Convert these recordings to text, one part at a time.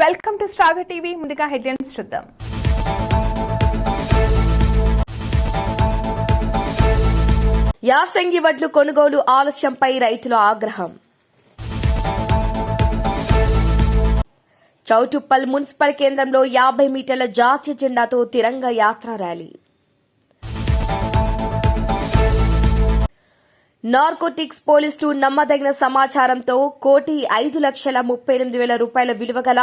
Welcome to star TV. ముందుగా headlines చూద్దాం. యాసంగి వడ్లు కొనుగోలు ఆలస్యంపై రైతుల ఆగ్రహం. చౌటుప్పల్ మున్సిపల్ కేంద్రంలో యాభై మీటర్ల జాతీయ జెండాతో తిరంగ యాత్ర ర్యాలీ. నార్కోటిక్స్ పోలీసులు నమ్మదగిన సమాచారంతో కోటి ఐదు లక్షల ముప్పై ఎనిమిది వేల రూపాయల విలువ గల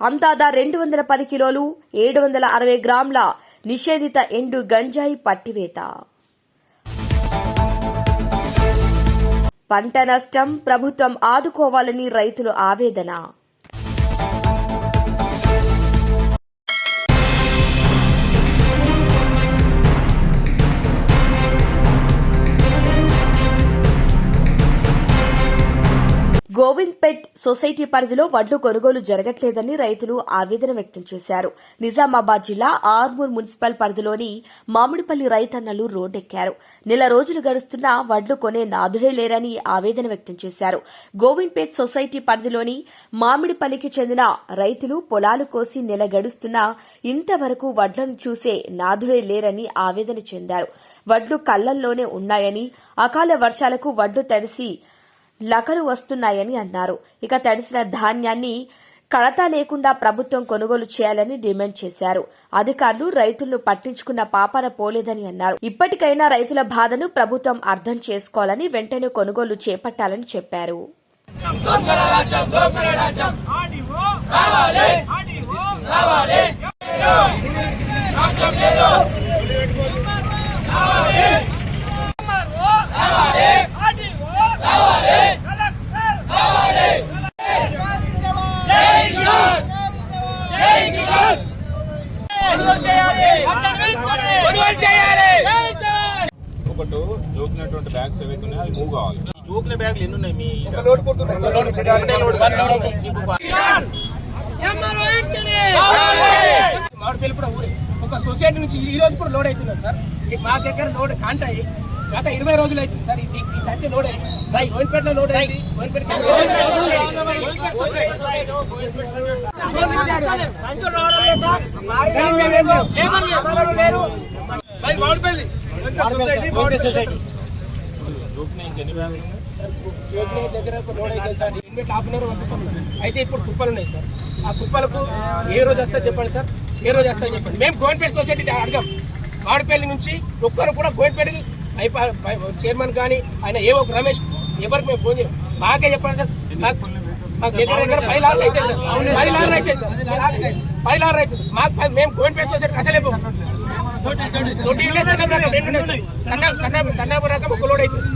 అందాదా రెండు వందల పది కిలోలు ఏడు వందల అరవై గ్రాముల నిషేధిత ఎండు గంజాయి పట్టివేత. పంట నష్టం ప్రభుత్వం ఆదుకోవాలని రైతులు ఆవేదన. గోవింద్పేట్ సొసైటీ పరిధిలో వడ్లు కొనుగోలు జరగట్లేదని రైతులు ఆవేదన వ్యక్తం చేశారు. నిజామాబాద్ జిల్లా ఆర్మూర్ మున్సిపల్ పరిధిలోని మామిడిపల్లి రైతన్నలు రోడ్డెక్కారు. నెల రోజులు గడుస్తున్నా వడ్లు కొనే నాదుడే లేరని ఆవేదన వ్యక్తం చేశారు. గోవింద్పేట్ సొసైటీ పరిధిలోని మామిడిపల్లికి చెందిన రైతులు పొలాలు కోసి నెల గడుస్తున్నా ఇంతవరకు వడ్లను చూసే నాదుడే లేరని ఆవేదన చెందారు. వడ్లు కళ్ళల్లోనే ఉన్నాయని అకాల వర్షాలకు వడ్లు తడిసి లకలు వస్తున్నాయని అన్నారు ఇక తడిసిన ధాన్యాన్ని కడత లేకుండా ప్రభుత్వం కొనుగోలు చేయాలని డిమాండ్ చేశారు అధికారులు రైతులను పట్టించుకున్న పాపన పోలేదని అన్నారు ఇప్పటికైనా రైతుల బాధను ప్రభుత్వం అర్థం చేసుకోవాలని వెంటనే కొనుగోలు చేపట్టాలని చెప్పారు రావాలి ఒకటి జోకినటువంటి బ్యాగ్స్ ఏవైతే ఉన్నాయో అవి మూవ్ కావాలి. జోకుల బ్యాగులు ఎన్ని ఉన్నాయి మీ మామిడిపల్లి కూడా ఊరే. ఒక సొసైటీ నుంచి ఈ రోజు కూడా లోడ్ అవుతున్నారు సార్. ఈ మా దగ్గర లోడ్ కాంటాయి. గత ఇరవై రోజులు అవుతుంది సార్. ఈ ఈ సంచి లోడ్ అయింది. దగ్గర అయితే సార్ ఇన్వెట్ హాఫ్ అన్ అవర్ పంపిస్తాం అయితే ఇప్పుడు కుప్పలు ఉన్నాయి సార్ ఆ కుప్పలకు ఏ రోజు వస్తా చెప్పండి సార్ ఏ రోజు వస్తా చెప్పండి మేము గోవిందపేట సొసైటీ అడగాం వాడిపల్లి నుంచి ఒక్కరు కూడా గోవిందపేటకి చైర్మన్ కానీ ఆయన ఏ ఒక రమేష్ ఎవరికి మేము ఫోన్ చేయం మాకే చెప్పండి సార్ మాకు మాకు దగ్గర దగ్గర పది లారీలు అయితే సార్ పది లారీలు అయితే సార్ పది లారీలు అయితే మాకు మేము గోవిందపేట సొసైటీ అసలే. తొట్టి సన్నం. సన్నం రకం ఒక లోడ్ అవుతుంది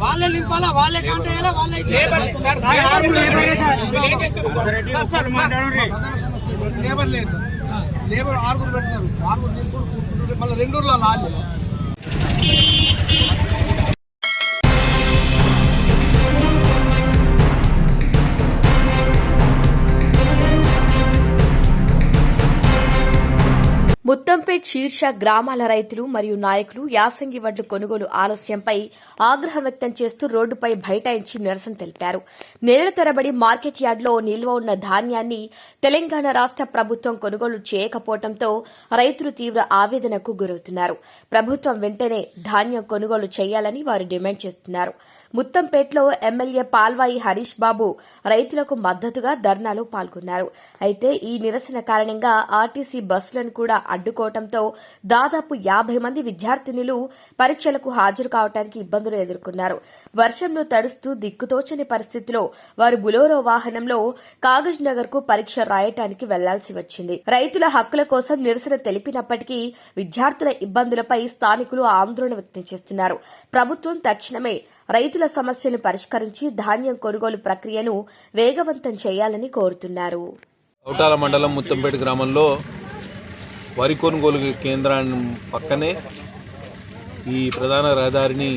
వాళ్ళే నింపాలా వాళ్ళే కౌంట్ అయ్యాలా వాళ్ళే లేబర్ లేదు. లేబర్ ఆరుగురు పెడతారు. ఆరుగురు తీసుకుంటూ మళ్ళీ రెండు నాలుగు లాలి శీర్ష గ్రామాల రైతులు మరియు నాయకులు యాసంగి వడ్లు కొనుగోలు ఆలస్యంపై ఆగ్రహం వ్యక్తం చేస్తూ రోడ్డుపై బైఠాయించి నిరసన తెలిపారు. నెలల తరబడి మార్కెట్ యార్డులో నిల్వ ఉన్న ధాన్యాన్ని తెలంగాణ రాష్ట ప్రభుత్వం కొనుగోలు చేయకపోవడంతో రైతులు తీవ్ర ఆవేదనకు గురవుతున్నారు. ప్రభుత్వం వెంటనే ధాన్యం కొనుగోలు చేయాలని వారు డిమాండ్ చేస్తున్నారు. ముత్తంపేటలో ఎమ్మెల్యే పాల్వాయి హరీష్ బాబు రైతులకు మద్దతుగా ధర్నాలో పాల్గొన్నారు. అయితే ఈ నిరసన కారణంగా ఆర్టీసీ బస్సులను కూడా ఉండటంతో దాదాపు యాభై మంది విద్యార్థినులు పరీక్షలకు హాజరు కావడానికి ఇబ్బందులు ఎదుర్కొన్నారు. వర్షంలో తడుస్తూ దిక్కుతోచని పరిస్థితిలో వారు బులోరో వాహనంలో కాగజ్ నగర్కు పరీక్ష రాయటానికి వెళ్ళాల్సి వచ్చింది. రైతుల హక్కుల కోసం నిరసన తెలిపినప్పటికీ విద్యార్థుల ఇబ్బందులపై స్థానికులు ఆందోళన వ్యక్తం చేస్తున్నారు. ప్రభుత్వం తక్షణమే రైతుల సమస్యలు పరిష్కరించి ధాన్యం కొనుగోలు ప్రక్రియను వేగవంతం చేయాలని కోరుతున్నారు. మండలం ముత్తంపేట గ్రామంలో వరి కొనుగోలు కేంద్రాన్ని పక్కనే ఈ ప్రధాన రహదారిని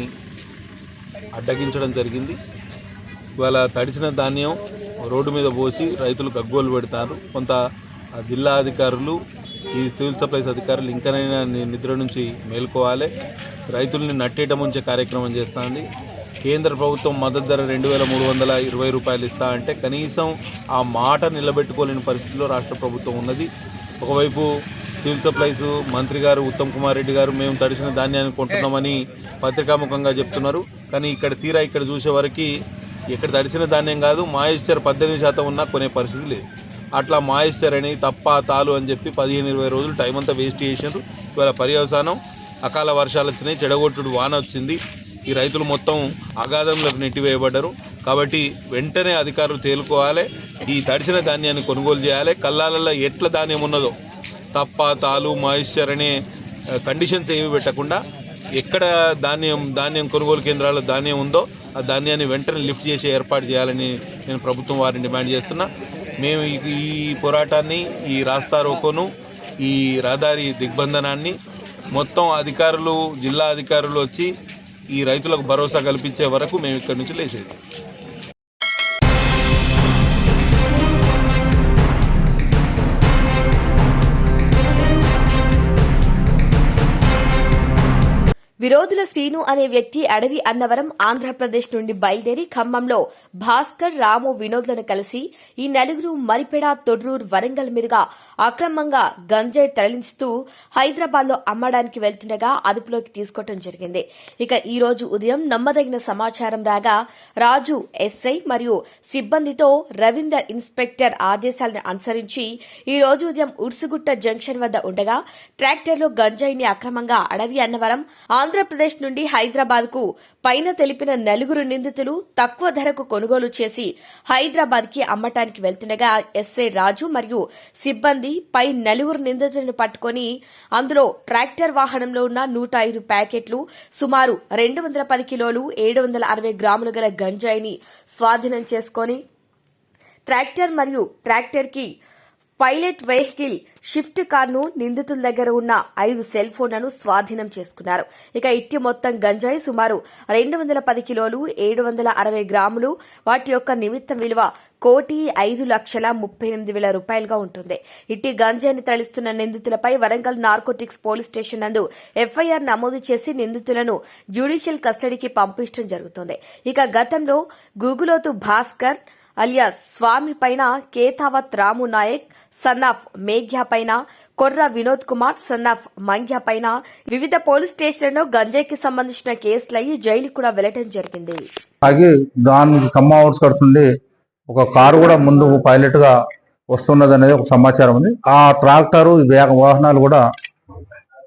అడ్డగించడం జరిగింది. ఇవాళ తడిసిన ధాన్యం రోడ్డు మీద పోసి రైతులు గగ్గోలు పెడతారు. కొంత జిల్లా అధికారులు ఈ సివిల్ సప్లైస్ అధికారులు ఇంకనైనా నిద్ర నుంచి మేల్కోవాలి. రైతుల్ని నట్టేట ముంచే కార్యక్రమం చేస్తుంది. కేంద్ర ప్రభుత్వం మద్దతు ధర రెండు వేల మూడు వందల ఇరవై రూపాయలు ఇస్తా అంటే కనీసం ఆ మాట నిలబెట్టుకోలేని పరిస్థితిలో రాష్ట్ర ప్రభుత్వం ఉన్నది. ఒకవైపు సివిల్ సప్లైస్ మంత్రి గారు ఉత్తమ్ కుమార్ రెడ్డి గారు మేము తడిసిన ధాన్యాన్ని కొంటున్నామని పత్రికాముఖంగా చెప్తున్నారు. కానీ ఇక్కడ తీరా ఇక్కడ చూసే వరకు ఇక్కడ తడిసిన ధాన్యం కాదు మాయిశ్చర్ పద్దెనిమిది శాతం ఉన్నా కొనే పరిస్థితి లేదు. అట్లా మాయిశ్చర్ అని తప్ప తాలు అని చెప్పి పదిహేను ఇరవై రోజులు టైం అంతా వేస్ట్ చేసినారు ఇవాళ పర్యవసానం అకాల వర్షాలు వచ్చినాయి చెడగొట్టుడు వాన వచ్చింది. ఈ రైతులు మొత్తం అగాధంలోకి నెట్టివేయబడ్డారు. కాబట్టి వెంటనే అధికారులు తేలుకోవాలి. ఈ తడిసిన ధాన్యాన్ని కొనుగోలు చేయాలి. కల్లాలలో ఎట్ల ధాన్యం ఉన్నదో తప్ప తాలు మాయిశ్చర్ అనే కండిషన్స్ ఏమి పెట్టకుండా ఎక్కడ ధాన్యం ధాన్యం కొనుగోలు కేంద్రాల్లో ధాన్యం ఉందో ఆ ధాన్యాన్ని వెంటనే లిఫ్ట్ చేసి ఏర్పాటు చేయాలని నేను ప్రభుత్వం వారిని డిమాండ్ చేస్తున్నా. మేము ఈ- ఈ పోరాటాన్ని ఈ రాస్తా రోకోను ఈ రహదారి దిగ్బంధనాన్ని మొత్తం అధికారులు జిల్లా అధికారులు వచ్చి ఈ రైతులకు భరోసా కల్పించే వరకు మేము ఇక్కడి నుంచి లేసేది. విరోధుల శ్రీను అనే వ్యక్తి అడవి అన్నవరం ఆంధ్రప్రదేశ్ నుండి బయలుదేరి ఖమ్మంలో భాస్కర్ రాము వినోద్లను కలిసి ఈ నలుగురు మరిపెడ తొర్రూరు వరంగల్ మీదుగా అక్రమంగా గంజాయి తరలించుతూ హైదరాబాద్లో అమ్మడానికి వెళ్తుండగా అదుపులోకి తీసుకోవడం జరిగింది. ఇక ఈ రోజు ఉదయం నమ్మదగిన సమాచారం రాగా రాజు ఎస్ఐ మరియు సిబ్బందితో రవీందర్ ఇన్స్పెక్టర్ ఆదేశాలను అనుసరించి ఈ రోజు ఉదయం ఉర్సుగుట్ట జంక్షన్ వద్ద ఉండగా ట్రాక్టర్లో గంజాయిని అక్రమంగా అడవి అన్నవరం ఆంధ్రప్రదేశ్ నుండి హైదరాబాద్కు పైన తెలిపిన నలుగురు నిందితులు తక్కువ ధరకు కొనుగోలు చేసి హైదరాబాద్కి అమ్మటానికి వెళ్తుండగా ఎస్ఐ రాజు మరియు సిబ్బంది పై నలుగురు నిందితులను పట్టుకొని అందులో ట్రాక్టర్ వాహనంలో ఉన్న నూట ఐదు ప్యాకెట్లు సుమారు రెండు వందల పది కిలోలు ఏడు వందల అరవై గ్రాములు గల గంజాయిని స్వాధీనం చేసుకొని ట్రాక్టర్ మరియు ట్రాక్టర్కి పైలట్ వెహికల్ షిఫ్ట్ కార్ను నిందితుల దగ్గర ఉన్న ఐదు సెల్ ఫోన్లను స్వాధీనం చేసుకున్నారు. ఇక ఇట్టి మొత్తం గంజాయి సుమారు రెండు వందల పది కిలోలు ఏడు వందల అరవై గ్రాములు వాటి యొక్క నిమిత్తం విలువ కోటి ఐదు లక్షల ముప్పై ఎనిమిది వేల రూపాయలుగా ఉంటుంది. ఇట్టి గంజాయిని తరలిస్తున్న నిందితులపై వరంగల్ నార్కోటిక్స్ పోలీస్ స్టేషన్ నందు ఎఫ్ఐఆర్ నమోదు చేసి నిందితులను జ్యుడిషియల్ కస్టడీకి పంపించడం జరుగుతుంది. ఇక గతంలో గూగులోతు భాస్కర్ అలియాస్ స్వామి పైన కేతావత్ రాము నాయక్ సన్ ఆఫ్ మేఘ్య పైన కొర్ర వినోద్ కుమార్ సన్ ఆఫ్ మంగ్య పైన వివిధ పోలీస్ స్టేషన్లలో గంజాయికి సంబంధించిన కేసులయ్యి జైలు కూడా వెళ్ళటం జరిగింది. అలాగే దానికి ఖమ్మం అవుట్స్కట్స్ నుండి ఒక కారు కూడా ముందు పైలట్గా వస్తున్నది అనేది ఒక సమాచారం ఉంది. ఆ ట్రాక్టర్ వేగ వాహనాలు కూడా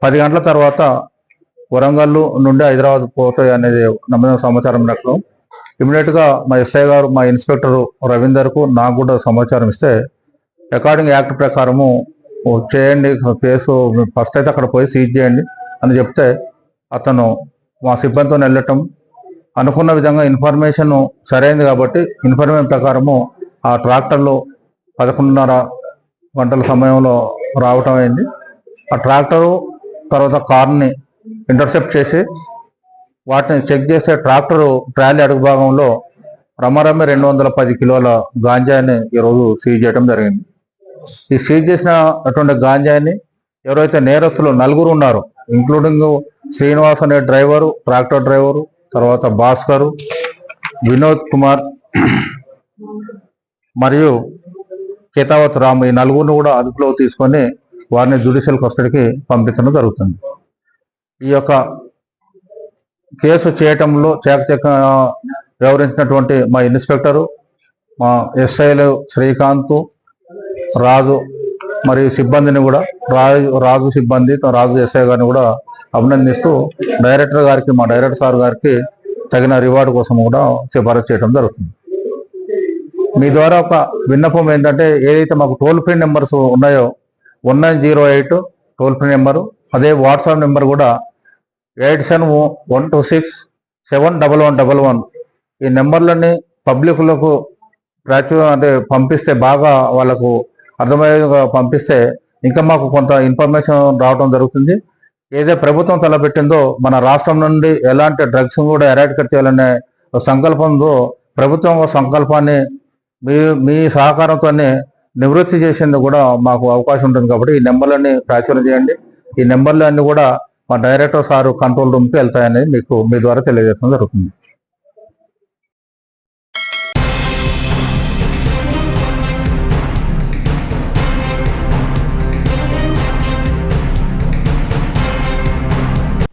పది గంటల తర్వాత వరంగల్ నుండి హైదరాబాద్ పోతాయి అనేది నమ్మిన సమాచారం నాకు ఇమీడియట్గా మా ఎస్ఐ గారు మా ఇన్స్పెక్టర్ రవీందర్కు నాకు కూడా సమాచారం ఇస్తే అకార్డింగ్ యాక్ట్ ప్రకారము చేయండి కేసు ఫస్ట్ అయితే అక్కడ పోయి సీజ్ చేయండి అని చెప్తే అతను మా సిబ్బందితో వెళ్ళటం అనుకున్న విధంగా ఇన్ఫర్మేషన్ సరైంది కాబట్టి ఇన్ఫర్మేషన్ ప్రకారము ఆ ట్రాక్టర్లో పదకొండున్నర గంటల సమయంలో రావటం అయింది. ఆ ట్రాక్టరు తర్వాత కార్ని ఇంటర్సెప్ట్ చేసి వాటిని చెక్ చేసే ట్రాక్టర్ ట్రాలీ అడుగు భాగంలో రమరమ్మి రెండు వందల పది కిలోల గాంజాని ఈరోజు సీజ్ చేయడం జరిగింది. ఈ సీజ్ చేసినటువంటి గాంజాని ఎవరైతే నేరస్తులు నలుగురు ఉన్నారు ఇంక్లూడింగ్ శ్రీనివాస్ అనే డ్రైవరు ట్రాక్టర్ డ్రైవరు తర్వాత భాస్కరు వినోద్ కుమార్ మరియు కేతావత్ రాము ఈ నలుగురిని కూడా అదుపులో తీసుకొని వారిని జ్యుడిషియల్ కస్టడీకి పంపించడం జరుగుతుంది. ఈ యొక్క కేసు చేయటంలో చేకచక వ్యవహరించినటువంటి మా ఇన్స్పెక్టరు మా ఎస్ఐలు శ్రీకాంత్ రాజు మరియు సిబ్బందిని కూడా రాజు రాజు సిబ్బంది రాజు ఎస్ఐ గారిని కూడా అభినందిస్తూ డైరెక్టర్ గారికి మా డైరెక్టర్ సార్ గారికి తగిన రివార్డు కోసం కూడా సిఫారసు చేయడం జరుగుతుంది. మీ ద్వారా ఒక విన్నపం ఏంటంటే ఏదైతే మాకు టోల్ ఫ్రీ నెంబర్స్ ఉన్నాయో one nine zero eight toll free number అదే వాట్సాప్ నెంబర్ కూడా eight seven one two six seven double one double one. ఈ నెంబర్లన్నీ పబ్లిక్లకు ప్రాచుర్యం అంటే పంపిస్తే బాగా వాళ్ళకు అర్థమయ్యేగా పంపిస్తే ఇంకా మాకు కొంత ఇన్ఫర్మేషన్ రావడం జరుగుతుంది. ఏదే ప్రభుత్వం తలపెట్టిందో మన రాష్ట్రం నుండి ఎలాంటి డ్రగ్స్ కూడా ఎరాడికేట్ చేయాలనే సంకల్పంతో ప్రభుత్వం సంకల్పాన్ని మీ మీ సహకారంతోనే నివృత్తి చేసేందుకు కూడా మాకు అవకాశం ఉంటుంది కాబట్టి ఈ నెంబర్లన్నీ ప్రాచుర్యం చేయండి. ఈ నెంబర్లు అన్నీ కూడా మా డైరెక్టర్ సారు కంట్రోల్ రూమ్కి వెళ్తాయని మీకు మీ ద్వారా తెలియజేయడం జరుగుతుంది.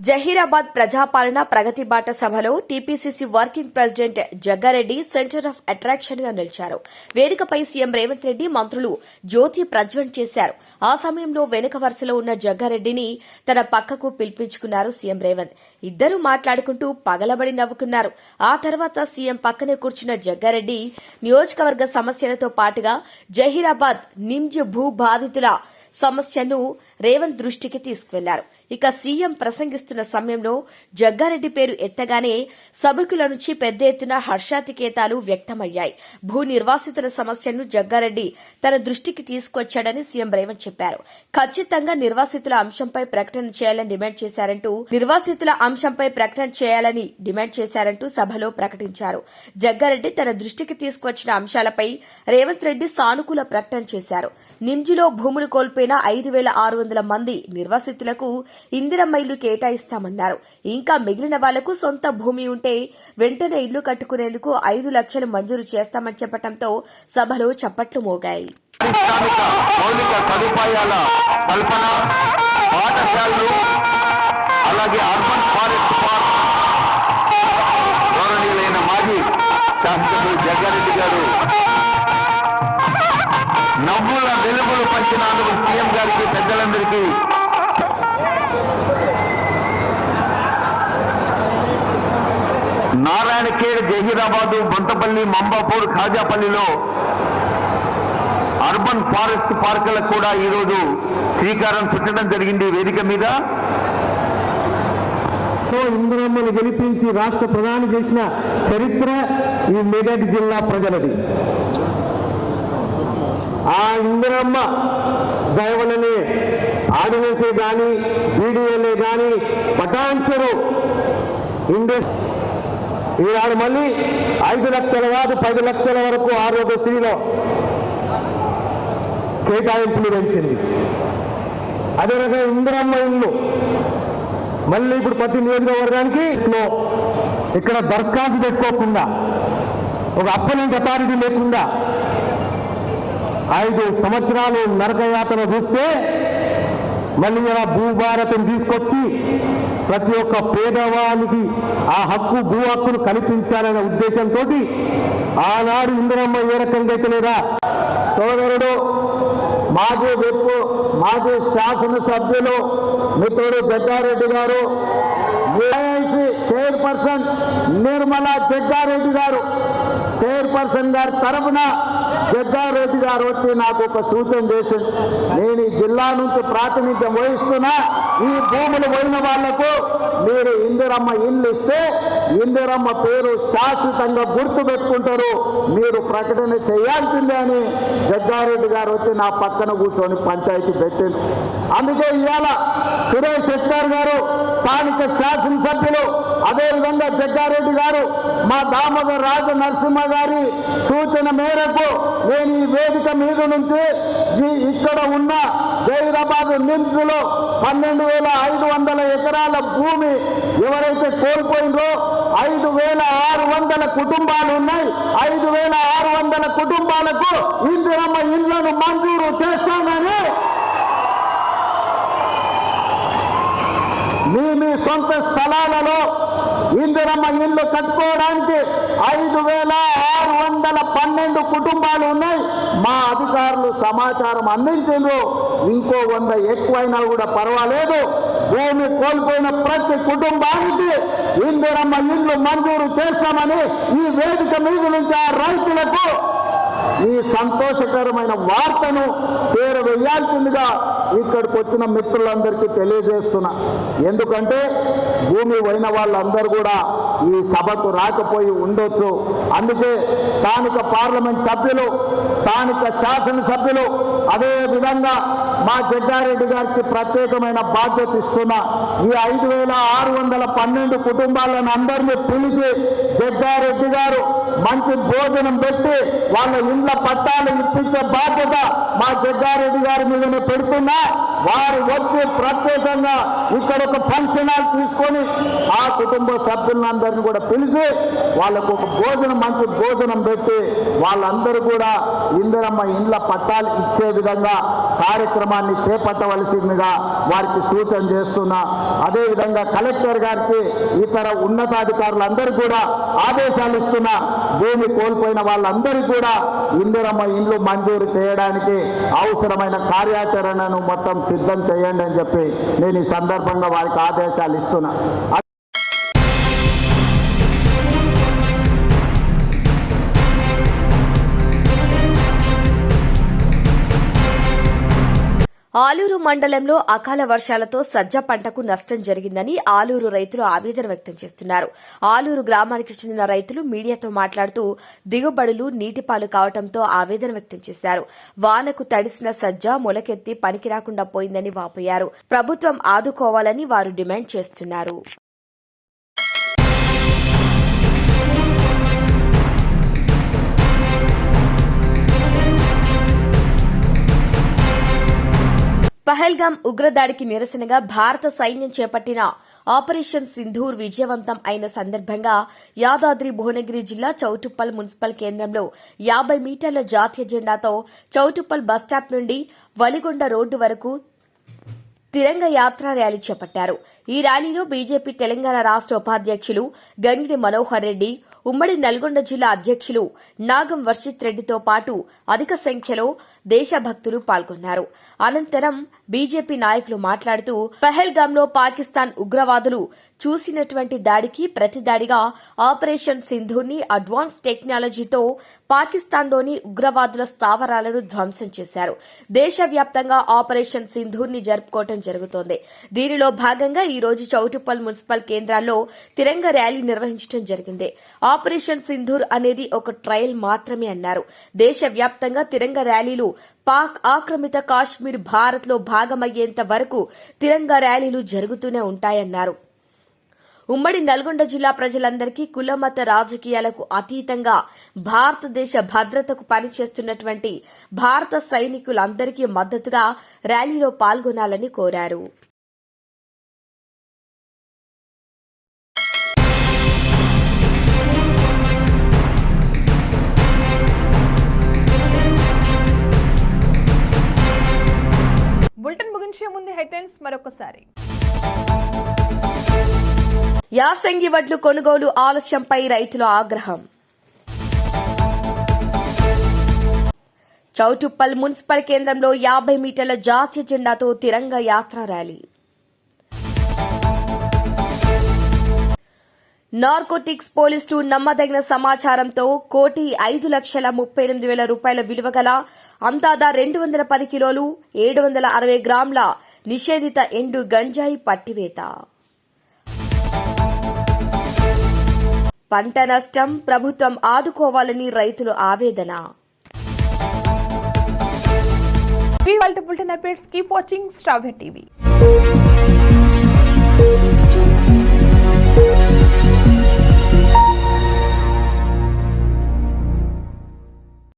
జహీరాబాద్ ప్రజాపాలన ప్రగతి బాట సభలో TPCC working president Jaggareddy centre of అట్రాక్షన్గా నిలిచారు. వేదికపై సీఎం రేవంత్ రెడ్డి మంత్రులు జ్యోతి ప్రజ్వలన చేశారు. ఆ సమయంలో వెనుక వరుసలో ఉన్న జగ్గారెడ్డిని తన పక్కకు పిలిపించుకున్నారు సీఎం రేవంత్. ఇద్దరూ మాట్లాడుకుంటూ పగలబడి నవ్వుకున్నారు. ఆ తర్వాత సీఎం పక్కనే కూర్చున్న జగ్గారెడ్డి నియోజకవర్గ సమస్యలతో పాటుగా జహీరాబాద్ నిమ్జ్ భూ బాధితుల సమస్యను రేవంత్ దృష్టికి తీసుకువెళ్ళారు. ఇక సీఎం ప్రసంగిస్తున్న సమయంలో జగ్గారెడ్డి పేరు ఎత్తగానే సభకుల నుంచి పెద్ద ఎత్తున హర్షాతికేతాలు వ్యక్తమయ్యాయి. భూ నిర్వాసితుల సమస్యను జగ్గారెడ్డి తన దృష్టికి తీసుకొచ్చాడని సీఎం రేవంత్ చెప్పారు. ఖచ్చితంగా నిర్వాసితుల అంశంపై ప్రకటన చేయాలని డిమాండ్ చేశారంటూ నిర్వాసితుల అంశంపై ప్రకటన చేయాలని డిమాండ్ చేశారంటూ సభలో ప్రకటించారు. జగ్గారెడ్డి తన దృష్టికి తీసుకొచ్చిన అంశాలపై రేవంత్ రెడ్డి సానుకూల ప్రకటన చేశారు. నిమ్జిలో భూములు కోల్పోయిన ఐదు వేల ఆరు వందల మంది నిర్వాసితులకు ఇందిరమ్మ ఇల్లు కేటాయిస్తామన్నారు. ఇంకా మిగిలిన వాళ్ళకు సొంత భూమి ఉంటే వెంటనే ఇల్లు కట్టుకునేందుకు ఐదు లక్షలు మంజూరు చేస్తామని చెప్పడంతో సభలో చప్పట్లు మోగాయి. మౌలిక సదుపాయాల కల్పన పాఠశాలలు అలాగే అర్బన్ ఫారెస్ట్ పార్క్. గౌరవనీయులైన మాజీ శాసనసభ్యులు జగ్గారెడ్డి గారు నవ్వుల వెలుగులు పంచినందుకు సీఎం గారికి పెద్దలందరికీ నారాయణఖేడ్ జహీరాబాదు బొంతపల్లి మంబాపూర్ ఖాజాపల్లిలో అర్బన్ ఫారెస్ట్ పార్కులకు కూడా ఈరోజు శ్రీకారం చుట్టడం జరిగింది వేదిక మీద. తో ఇందిరమ్మను గెలిపించి రాష్ట్ర ప్రధాని చేసిన చరిత్ర ఈ మెదక్ జిల్లా ప్రజలది. ఆ ఇందిరమ్మ దయవలనే ఆర్డినెన్సే కానీ బీడీఎల్ఏ కానీ పటాన్చెరు ఇండస్ ఈనాడు మళ్ళీ ఐదు లక్షల కాదు పది లక్షల వరకు ఆరోగ్యశ్రీలో కేటాయింపులు పెంచింది అదే ఇందిరమ్మ ఇల్లు. మళ్ళీ ఇప్పుడు ప్రతి నియోజకవర్గానికి ఇక్కడ దరఖాస్తు పెట్టుకోకుండా ఒక అప్పలింగ్ అథారిటీ లేకుండా ఐదు సంవత్సరాలు నరకయాత్ర చూస్తే మళ్ళీ ఇలా భూభారతం తీసుకొచ్చి ప్రతి ఒక్క పేదవానికి ఆ హక్కు భూ హక్కును కల్పించాలనే ఉద్దేశంతో ఆనాడు ఇందిరమ్మ ఏ రకంగా అయితే లేదా? సోదరుడు మాజీ విప్పు మాజీ శాసనసభ్యులు మిత్రుడు జగ్గారెడ్డి గారు ఏఐసి చైర్పర్సన్ నిర్మలా జగ్గారెడ్డి గారు చైర్పర్సన్ గారి తరఫున జగ్గారెడ్డి గారు వచ్చి నాకు ఒక సూచన చేసింది నేను ఈ జిల్లా నుంచి ప్రాతినిధ్యం వహిస్తున్నా. ఈ భూములు పోయిన వాళ్ళకు మీరు ఇందిరమ్మ ఇల్లు ఇస్తే ఇందిరమ్మ పేరు శాశ్వతంగా గుర్తు పెట్టుకుంటారు. మీరు ప్రకటన చేయాల్సిందే అని జగ్గారెడ్డి గారు వచ్చి నా పక్కన కూర్చొని పంచాయతీ పెట్టింది అందుకే ఇవాళ సురేష్ శెట్టార్ గారు స్థానిక శాసనసభ్యులు అదేవిధంగా జగ్గారెడ్డి గారు మా దామోదర్ రాజు నరసింహ గారి సూచన మేరకు నేను ఈ వేదిక మీద నుంచి ఈ- ఇక్కడ ఉన్న జైరాబాద్ నిమ్స్లో పన్నెండు వేల ఐదు వందల ఎకరాల భూమి ఎవరైతే కోల్పోయిందో ఐదు వేల ఆరు వందల కుటుంబాలు ఉన్నాయి. ఐదు వేల ఆరు వందల కుటుంబాలకు ఇందిరమ్మ ఇళ్ళను మంజూరు చేస్తానని మీ మీ సొంత స్థలాలలో ఇందిరమ్మ ఇల్లు కట్టుకోవడానికి ఐదు వేల ఆరు వందల పన్నెండు కుటుంబాలు ఉన్నాయి. మా అధికారులు సమాచారం అందించారు ఇంకో వంద ఎక్కువైనా కూడా పర్వాలేదు. భూమి కోల్పోయిన ప్రతి కుటుంబానికి ఇందిరమ్మ ఇల్లు మంజూరు చేస్తామని ఈ వేదిక మీద నుంచి ఆ రైతులకు ఈ సంతోషకరమైన వార్తను పేరు వేయాల్సిందిగా ఇక్కడికి వచ్చిన మిత్రులందరికీ తెలియజేస్తున్నా. ఎందుకంటే భూమి పోయిన వాళ్ళందరూ కూడా ఈ సభకు రాకపోయి ఉండొచ్చు. అందుకే స్థానిక పార్లమెంట్ సభ్యులు స్థానిక శాసనసభ్యులు అదే విధంగా మా జగ్గారెడ్డి గారికి ప్రత్యేకమైన బాధ్యత ఇస్తున్నా. ఈ ఐదు వేల ఆరు వందల పన్నెండు కుటుంబాలను అందరినీ పిలిచి జగ్గారెడ్డి గారు మంచి భోజనం పెట్టి వాళ్ళ ఇండ్ల పట్టాలు ఇప్పించే బాధ్యత మా జగ్గారెడ్డి గారి మీదనే పెడుతున్నా. వారు వచ్చి ప్రత్యేకంగా ఇక్కడ ఒక ఫంక్షన్ హాల్ తీసుకొని ఆ కుటుంబ సభ్యులందరినీ కూడా పిలిచి వాళ్ళకు ఒక భోజనం మంచి భోజనం పెట్టి వాళ్ళందరూ కూడా ఇందిరమ్మ ఇండ్ల పట్టాలు ఇచ్చే విధంగా కార్యక్రమాన్ని చేపట్టవలసిందిగా వారికి సూచన చేస్తున్నా. అదేవిధంగా కలెక్టర్ గారికి ఇతర ఉన్నతాధికారులందరూ కూడా ఆదేశాలు ఇస్తున్నా. భూమి కోల్పోయిన వాళ్ళందరికీ కూడా ఇందిరమ్మ ఇండ్లు మంజూరు చేయడానికి అవసరమైన కార్యాచరణను మొత్తం సిద్ధం చేయండి అని చెప్పి నేను ఈ సందర్భంగా వారికి ఆదేశాలు ఇస్తున్నా. ఆలూరు మండలంలో అకాల వర్షాలతో సజ్జ పంటకు నష్టం జరిగిందని ఆలూరు రైతులు ఆవేదన వ్యక్తం చేస్తున్నారు. ఆలూరు గ్రామానికి చెందిన రైతులు మీడియాతో మాట్లాడుతూ దిగుబడులు నీటిపాలు కావడంతో ఆవేదన వ్యక్తం చేశారు. వానకు తడిసిన సజ్జ మొలకెత్తి పనికి రాకుండా పోయిందని వాపోయారు. ప్రభుత్వం ఆదుకోవాలని వారు డిమాండ్ చేస్తున్నారు. పహల్గాం ఉగ్రదాడికి నిరసనగా భారత సైన్యం చేపట్టిన ఆపరేషన్ సింధూర్ విజయవంతం అయిన సందర్భంగా యాదాద్రి భువనగిరి జిల్లా చౌటుప్పల్ మున్సిపల్ కేంద్రంలో యాబై మీటర్ల జాతీయ జెండాతో చౌటుప్పల్ బస్టాప్ నుండి వలిగొండ రోడ్డు వరకు తిరంగ యాత్ర ర్యాలీ చేపట్టారు. ఈ ర్యాలీలో బీజేపీ తెలంగాణ రాష్ట ఉపాధ్యక్షులు గంగిడి మనోహర్ రెడ్డి ఉమ్మడి నల్గొండ జిల్లా అధ్యక్షులు నాగం వర్షిత్ రెడ్డితో పాటు అధిక సంఖ్యలో దేశభక్తులు పాల్గొన్నారు. అనంతరం బీజేపీ నాయకులు మాట్లాడుతూ పహల్గామ్లో పాకిస్తాన్ ఉగ్రవాదులు చూసినటువంటి దాడికి ప్రతిదాడిగా ఆపరేషన్ సింధుని అడ్వాన్స్ టెక్నాలజీతో పాకిస్తాన్లోని ఉగ్రవాదుల స్థావరాలను ధ్వంసం చేశారు. దేశవ్యాప్తంగా ఆపరేషన్ సింధూర్ని జరుపుకోవటం జరుగుతోంది. దీనిలో భాగంగా ఈ రోజు మున్సిపల్ కేంద్రాల్లో తిరంగ ర్యాలీ నిర్వహించడం జరిగింది. ఆపరేషన్ సింధూర్ అనేది ఒక ట్రయల్ మాత్రమే అన్నారు. దేశవ్యాప్తంగా తిరంగ ర్యాలీలు పాక్ ఆక్రమిత కాశ్మీర్ భారత్లో భాగమయ్యేంత వరకు తిరంగ ర్యాలీలు జరుగుతూనే ఉంటాయన్నారు. ఉమ్మడి నల్గొండ జిల్లా ప్రజలందరికీ కులమత రాజకీయాలకు అతీతంగా భారతదేశ భద్రతకు పనిచేస్తున్నటువంటి భారత సైనికులందరికీ మద్దతుగా ర్యాలీలో పాల్గొనాలని కోరారు. బులెటిన్ ముగించే ముందు హెడ్లైన్స్ మరొకసారి. యాసంగి వడ్లు కొనుగోలు ఆలస్యంపై రైతుల ఆగ్రహం. చౌటుప్పల్ మున్సిపల్ కేంద్రంలో యాభై మీటర్ల జాతీయ జెండాతో తిరంగ యాత్ర ర్యాలీ. నార్కోటిక్స్ పోలీసులు నమ్మదగిన సమాచారంతో కోటి ఐదు లక్షల ముప్పై ఎనిమిది వేల రూపాయల విలువ గల అందాదా రెండు వందల పది కిలోలు ఏడు వందల అరవై గ్రాముల నిషేధిత ఎండు గంజాయి పట్టివేత. పంట నష్టం ప్రభుత్వం ఆదుకోవాలని రైతులు ఆవేదన. Updates keep watching star TV